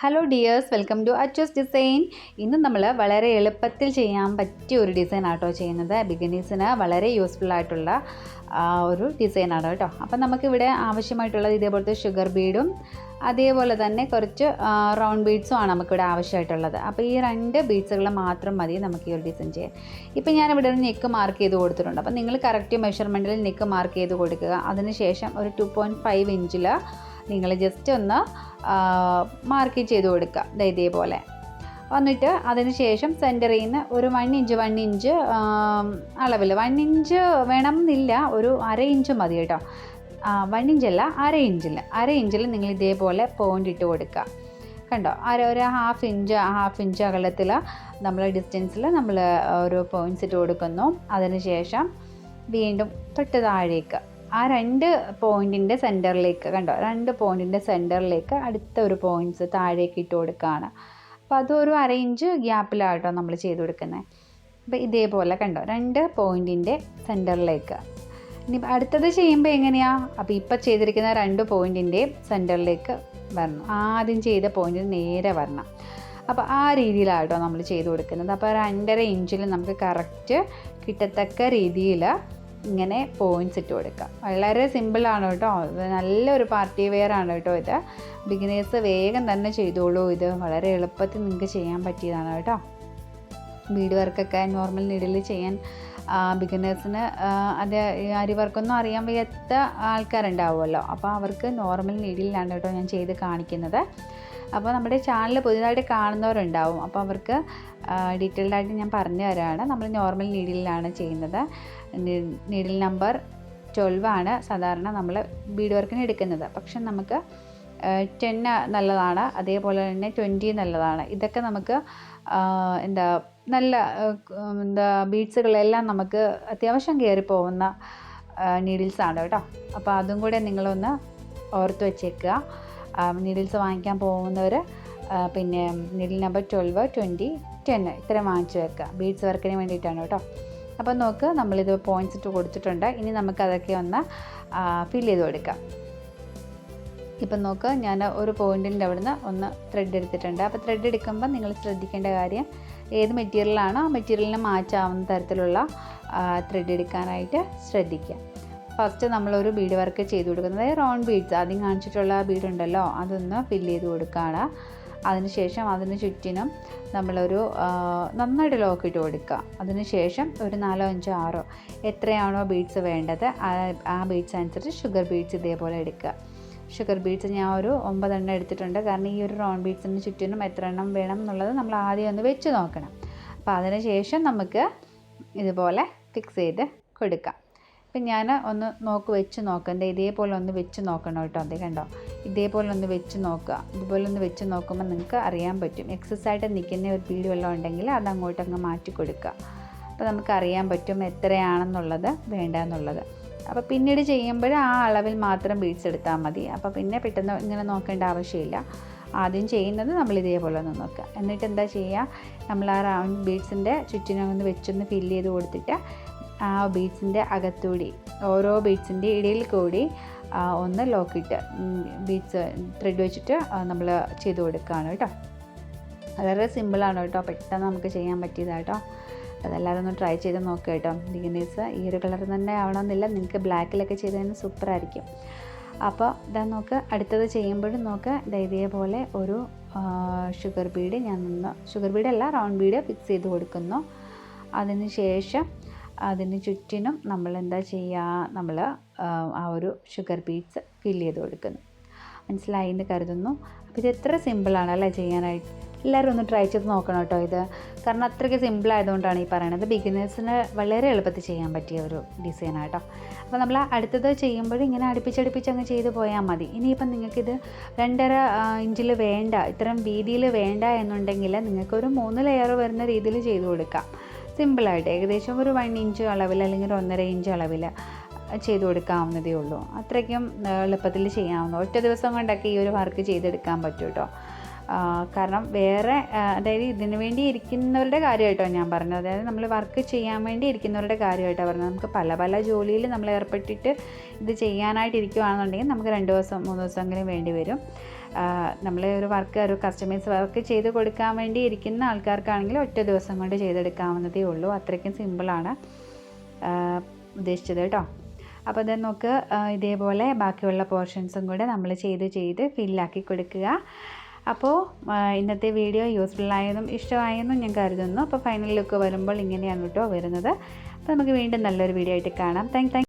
Hello dears welcome to Achus design ഇന്ന് നമ്മൾ വളരെ എളുപ്പത്തിൽ ചെയ്യാൻ പറ്റിയ ഒരു ഡിസൈൻ ആട്ടോ ചെയ്യുന്നത്. ബിഗിനീസിന് വളരെ യൂസ്ഫുൾ ആയിട്ടുള്ള ഒരു ഒരു ഡിസൈനാണ് കേട്ടോ അപ്പം നമുക്കിവിടെ ആവശ്യമായിട്ടുള്ളത് ഇതേപോലത്തെ ഷുഗർ ബീഡും അതേപോലെ തന്നെ കുറച്ച് റൗണ്ട് ബീഡ്സും ആണ് നമുക്കിവിടെ ആവശ്യമായിട്ടുള്ളത്. അപ്പോൾ ഈ രണ്ട് ബീഡ്സുകൾ മാത്രം മതി നമുക്ക് ഈ ഒരു ഡിസൈൻ ചെയ്യാൻ. ഇപ്പം ഞാനിവിടെ ഒരു നെക്ക് മാർക്ക് ചെയ്ത് കൊടുത്തിട്ടുണ്ട്. അപ്പോൾ നിങ്ങൾ കറക്റ്റ് മെഷർമെന്റിൽ നെക്ക് മാർക്ക് ചെയ്ത് കൊടുക്കുക. അതിനുശേഷം ഒരു ടു പോയിന്റ് ഫൈവ് ഇഞ്ചിൽ നിങ്ങൾ ജസ്റ്റ് ഒന്ന് മാർക്ക് ചെയ്ത് കൊടുക്കുക. ഇതേപോലെ. വന്നിട്ട് അതിന് ശേഷം സെന്ററിൽ നിന്ന് ഒരു വൺ ഇഞ്ച് വൺ ഇഞ്ച് അളവിൽ വൺ ഇഞ്ച് വേണം എന്നില്ല ഒരു അര ഇഞ്ച് മതി കേട്ടോ. വൺ ഇഞ്ചല്ല അര ഇഞ്ചിൽ അര ഇഞ്ചിൽ നിങ്ങൾ ഇതേപോലെ പോയിന്റ് ഇട്ട് കൊടുക്കുക. കണ്ടോ? അര ഒരു ഹാഫ് ഇഞ്ച് ഹാഫ് ഇഞ്ച് അകലത്തിൽ നമ്മൾ ഡിസ്റ്റൻസിൽ നമ്മൾ ഒരു പോയിന്റ്സ് ഇട്ട് കൊടുക്കുന്നു. അതിനുശേഷം വീണ്ടും തൊട്ട് താഴേക്ക്. ആ രണ്ട് പോയിന്റിന്റെ സെന്ററിലേക്ക് കണ്ടോ? രണ്ട് പോയിന്റിന്റെ സെന്ററിലേക്ക് അടുത്ത ഒരു പോയിന്റ്സ് താഴേക്ക് ഇട്ട് കൊടുക്കുകയാണ് അപ്പോൾ അതൊരു അര ഇഞ്ച് ഗ്യാപ്പിലാട്ടോ നമ്മൾ ചെയ്ത് കൊടുക്കുന്നത് അപ്പോൾ ഇതേപോലെ കണ്ടോ? രണ്ട് പോയിന്റിന്റെ സെന്ററിലേക്ക് ഇനി അടുത്തത് ചെയ്യുമ്പോൾ എങ്ങനെയാണ് അപ്പോൾ ഇപ്പോൾ ചെയ്തിരിക്കുന്ന രണ്ട് പോയിന്റിന്റെ സെന്ററിലേക്ക് വരണം. ആദ്യം ചെയ്ത പോയിന്റിന് നേരെ വരണം. അപ്പോൾ ആ രീതിയിലാട്ടോ നമ്മൾ ചെയ്ത് കൊടുക്കുന്നത്. അപ്പോൾ രണ്ടര ഇഞ്ചിൽ നമുക്ക് കറക്റ്റ് കിട്ടത്തക്ക രീതിയിൽ ഇങ്ങനെ പോയിന്റ്സ് ഇട്ട് കൊടുക്കുക. വളരെ സിമ്പിളാണ് കേട്ടോ. നല്ലൊരു പാർട്ടി വെയർ ആണ് കേട്ടോ ഇത്. ബിഗിനേഴ്സ് വേഗം തന്നെ ചെയ്തോളൂ. ഇത് വളരെ എളുപ്പത്തിൽ നിങ്ങൾക്ക് ചെയ്യാൻ പറ്റിയതാണ് കേട്ടോ. ബീഡ് വർക്കൊക്കെ നോർമൽ നീഡിൽ ചെയ്യാൻ ബിഗിനേഴ്സിന് അത് അരി വർക്കൊന്നും അറിയാൻ വയ്യാത്ത ആൾക്കാരുണ്ടാവുമല്ലോ. അപ്പോൾ അവർക്ക് നോർമൽ നീഡിലാണ് കേട്ടോ ഞാൻ ചെയ്ത് കാണിക്കുന്നത്. അപ്പോൾ നമ്മുടെ ചാനൽ പുതിയതായിട്ട് കാണുന്നവരുണ്ടാവും. അപ്പോൾ അവർക്ക് ഡീറ്റെയിൽഡ് ആയിട്ട് ഞാൻ പറഞ്ഞു തരാണ്. നമ്മൾ നോർമൽ നീഡിലാണ് ചെയ്യുന്നത്. നീഡിൽ നമ്പർ ട്വൽവ് ആണ് സാധാരണ നമ്മൾ ബീഡ് വർക്കിന് എടുക്കുന്നത്. പക്ഷെ നമുക്ക് ടെൻ നല്ലതാണ്. അതേപോലെ തന്നെ ട്വന്റി നല്ലതാണ്. ഇതൊക്കെ നമുക്ക് എന്താ നല്ല എന്താ ബീഡ്സുകളെല്ലാം നമുക്ക് അത്യാവശ്യം കയറി പോകുന്ന നീഡിൽസാണ് കേട്ടോ. അപ്പോൾ അതും കൂടെ നിങ്ങളൊന്ന് ഓർത്ത് വെച്ചേക്കുക. നീഡിൽസ് വാങ്ങിക്കാൻ പോകുന്നവർ പിന്നെ needle number twelve twenty ten ഇത്രയും വാങ്ങിച്ചു വെക്കുക ബീഡ്സ് വർക്കിന് വേണ്ടിയിട്ടാണ് കേട്ടോ. അപ്പോൾ നോക്ക് നമ്മളിത് പോയിന്റ്സ് ഇട്ട് കൊടുത്തിട്ടുണ്ട്. ഇനി നമുക്കതൊക്കെ ഒന്ന് ഫിൽ ചെയ്ത് കൊടുക്കാം. ഇപ്പം നോക്ക് ഞാൻ ഒരു പോയിന്റിന്റെ അവിടുന്ന് ഒന്ന് ത്രെഡ് എടുത്തിട്ടുണ്ട്. അപ്പോൾ ത്രെഡ് എടുക്കുമ്പോൾ നിങ്ങൾ ശ്രദ്ധിക്കേണ്ട കാര്യം ഏത് മെറ്റീരിയലാണോ ആ മെറ്റീരിയലിന് മാച്ചാവുന്ന തരത്തിലുള്ള ത്രെഡ് എടുക്കാനായിട്ട് ശ്രദ്ധിക്കുക. ഫസ്റ്റ് നമ്മളൊരു ബീഡ് വർക്ക് ചെയ്ത് കൊടുക്കുന്നത്. റോൺ ബീഡ്സ് ആദ്യം കാണിച്ചിട്ടുള്ള ബീഡ് ഉണ്ടല്ലോ അതൊന്ന് ഫില്ല് ചെയ്ത് കൊടുക്കുകയാണ്. അതിനുശേഷം അതിന് ചുറ്റിനും നമ്മളൊരു നന്നായിട്ട് ലോക്ക് ഇട്ട് കൊടുക്കുക. അതിനുശേഷം ഒരു നാലോ അഞ്ചോ ആറോ എത്രയാണോ ബീഡ്സ് വേണ്ടത് ആ ആ ബീഡ്സ് അനുസരിച്ച് ഷുഗർ ബീഡ്സ് ഇതേപോലെ എടുക്കുക. ഷുഗർ ബീഡ്സ് ഞാൻ ഒരു ഒമ്പതെണ്ണം എടുത്തിട്ടുണ്ട്. കാരണം ഈ ഒരു റോൺ ബീഡ്സിന് ചുറ്റിനും എത്ര എണ്ണം വേണം എന്നുള്ളത് നമ്മൾ ആദ്യം ഒന്ന് വെച്ച് നോക്കണം. അപ്പോൾ അതിനുശേഷം നമുക്ക് ഇതുപോലെ ഫിക്സ് ചെയ്ത് കൊടുക്കാം. ഇപ്പം ഞാൻ ഒന്ന് നോക്ക് വെച്ച് നോക്കാം. ഇതേപോലെ ഒന്ന് വെച്ച് നോക്കണം കേട്ടോ. അതേ കണ്ടോ? ഇതേപോലെ ഒന്ന് വെച്ച് നോക്കുക. ഇതുപോലെ ഒന്ന് വെച്ച് നോക്കുമ്പോൾ നിങ്ങൾക്ക് അറിയാൻ പറ്റും. എക്സസ് ആയിട്ട് നിൽക്കുന്ന ഒരു ബീഡ് വെള്ളം ഉണ്ടെങ്കിൽ അത് അങ്ങോട്ട് അങ്ങ് മാറ്റി കൊടുക്കുക. അപ്പോൾ നമുക്ക് അറിയാൻ പറ്റും എത്രയാണെന്നുള്ളത് വേണ്ടെന്നുള്ളത്. അപ്പോൾ പിന്നീട് ചെയ്യുമ്പോൾ ആ അളവിൽ മാത്രം ബീഡ്സ് എടുത്താൽ മതി. അപ്പോൾ പിന്നെ പെട്ടെന്ന് ഇങ്ങനെ നോക്കേണ്ട ആവശ്യമില്ല. ആദ്യം ചെയ്യുന്നത് നമ്മൾ ഇതേപോലെ ഒന്ന് നോക്കുക. എന്നിട്ട് എന്താ ചെയ്യുക? നമ്മൾ ആ റൗണ്ട് ബീഡ്സിന്റെ ചുറ്റിനൊന്ന് വെച്ചൊന്ന് ഫില്ല് ചെയ്ത് കൊടുത്തിട്ട് ആ ബീഡ്സിന്റെ അകത്തൂടി ഓരോ ബീഡ്സിന്റെ ഇടയിൽ കൂടി ഒന്ന് ലോക്കിട്ട് ബീഡ്സ് ത്രെഡ് വെച്ചിട്ട് നമ്മൾ ചെയ്ത് കൊടുക്കുകയാണ് കേട്ടോ. വളരെ സിമ്പിളാണ് കേട്ടോ. പെട്ടെന്ന് നമുക്ക് ചെയ്യാൻ പറ്റിയതാട്ടോ. അതെല്ലാവരും ഒന്ന് ട്രൈ ചെയ്ത് നോക്കുക കേട്ടോ. ബിഗിനേഴ്സ് ഈ ഒരു കളർ തന്നെ ആവണമെന്നില്ല. നിങ്ങൾക്ക് ബ്ലാക്കിലൊക്കെ ചെയ്തതിന് സൂപ്പറായിരിക്കും അപ്പോൾ ഇതാ നോക്ക്. അടുത്തത് ചെയ്യുമ്പോഴും നോക്ക്. ഇതേപോലെ ഒരു ഷുഗർ ബീഡ് ഞാൻ ഷുഗർ ബീഡല്ല റൗണ്ട് ബീഡ് ഫിക്സ് ചെയ്ത് കൊടുക്കുന്നു. അതിന് ശേഷം അതിന് ചുറ്റിനും നമ്മൾ എന്താ ചെയ്യുക നമ്മൾ ആ ഒരു ഷുഗർ ബീഡ്സ് ഫിൽ ചെയ്ത് കൊടുക്കുന്നു. മനസ്സിലായി എന്ന് കരുതുന്നു. അപ്പോൾ ഇത് എത്ര സിമ്പിളാണ് അല്ലേ ചെയ്യാനായിട്ട്? എല്ലാവരും ഒന്ന് ട്രൈ ചെയ്ത് നോക്കണം കേട്ടോ ഇത്. കാരണം അത്രയ്ക്ക് സിമ്പിൾ ആയതുകൊണ്ടാണ് ഈ പറയണത്. ബിഗിനേഴ്സിന് വളരെ എളുപ്പത്തിൽ ചെയ്യാൻ പറ്റിയ ഒരു ഡിസൈനാണ് കേട്ടോ. അപ്പോൾ നമ്മൾ അടുത്തത് ചെയ്യുമ്പോൾ ഇങ്ങനെ അടുപ്പിച്ചടുപ്പിച്ച് അങ്ങ് ചെയ്ത് പോയാൽ മതി. ഇനിയിപ്പം നിങ്ങൾക്കിത് രണ്ടര ഇഞ്ചിൽ വേണ്ട ഇത്തരം വീതിയിൽ വേണ്ട എന്നുണ്ടെങ്കിൽ നിങ്ങൾക്കൊരു മൂന്ന് ലെയർ വരുന്ന രീതിയിൽ ചെയ്ത് കൊടുക്കാം. സിമ്പിളായിട്ട് ഏകദേശം ഒരു വൺ ഇഞ്ച് അളവിൽ അല്ലെങ്കിൽ ഒരു ഒന്നര ഇഞ്ച് അളവിൽ ചെയ്തു കൊടുക്കാവുന്നതേ ഉള്ളൂ. അത്രയ്ക്കും എളുപ്പത്തിൽ ചെയ്യാവുന്ന ഒറ്റ ദിവസം കൊണ്ടൊക്കെ ഈ ഒരു വർക്ക് ചെയ്തെടുക്കാൻ പറ്റും കേട്ടോ കാരണം വേറെ അതായത് ഇതിന് വേണ്ടി ഇരിക്കുന്നവരുടെ കാര്യമായിട്ടോ ഞാൻ പറഞ്ഞത്. അതായത് നമ്മൾ വർക്ക് ചെയ്യാൻ വേണ്ടി ഇരിക്കുന്നവരുടെ കാര്യമായിട്ടാണ് പറഞ്ഞത്. നമുക്ക് പല പല ജോലിയിൽ നമ്മൾ ഏർപ്പെട്ടിട്ട് ഇത് ചെയ്യാനായിട്ട് ഇരിക്കുകയാണെന്നുണ്ടെങ്കിൽ നമുക്ക് രണ്ട് ദിവസം മൂന്ന് ദിവസമെങ്കിലും വേണ്ടി വരും. നമ്മൾ ഒരു വർക്ക് ഒരു കസ്റ്റമേഴ്സ് വർക്ക് ചെയ്ത് കൊടുക്കാൻ വേണ്ടി ഇരിക്കുന്ന ആൾക്കാർക്കാണെങ്കിൽ ഒറ്റ ദിവസം കൊണ്ട് ചെയ്തെടുക്കാവുന്നതേ ഉള്ളൂ. അത്രയ്ക്കും സിമ്പിളാണ് ഉദ്ദേശിച്ചത് കേട്ടോ. അപ്പോൾ അത് നമുക്ക് ഇതേപോലെ ബാക്കിയുള്ള പോർഷൻസും കൂടെ നമ്മൾ ചെയ്ത് ചെയ്ത് ഫില്ലാക്കി കൊടുക്കുക. അപ്പോൾ ഇന്നത്തെ വീഡിയോ യൂസ്ഫുൾ ആയെന്നും ഇഷ്ടമായെന്നും ഞാൻ കരുതുന്നു. അപ്പോൾ ഫൈനൽ ലുക്ക് വരുമ്പോൾ ഇങ്ങനെയാണ് കേട്ടോ വരുന്നത്. അപ്പോൾ നമുക്ക് വീണ്ടും നല്ലൊരു വീഡിയോ ആയിട്ട് കാണാം. താങ്ക്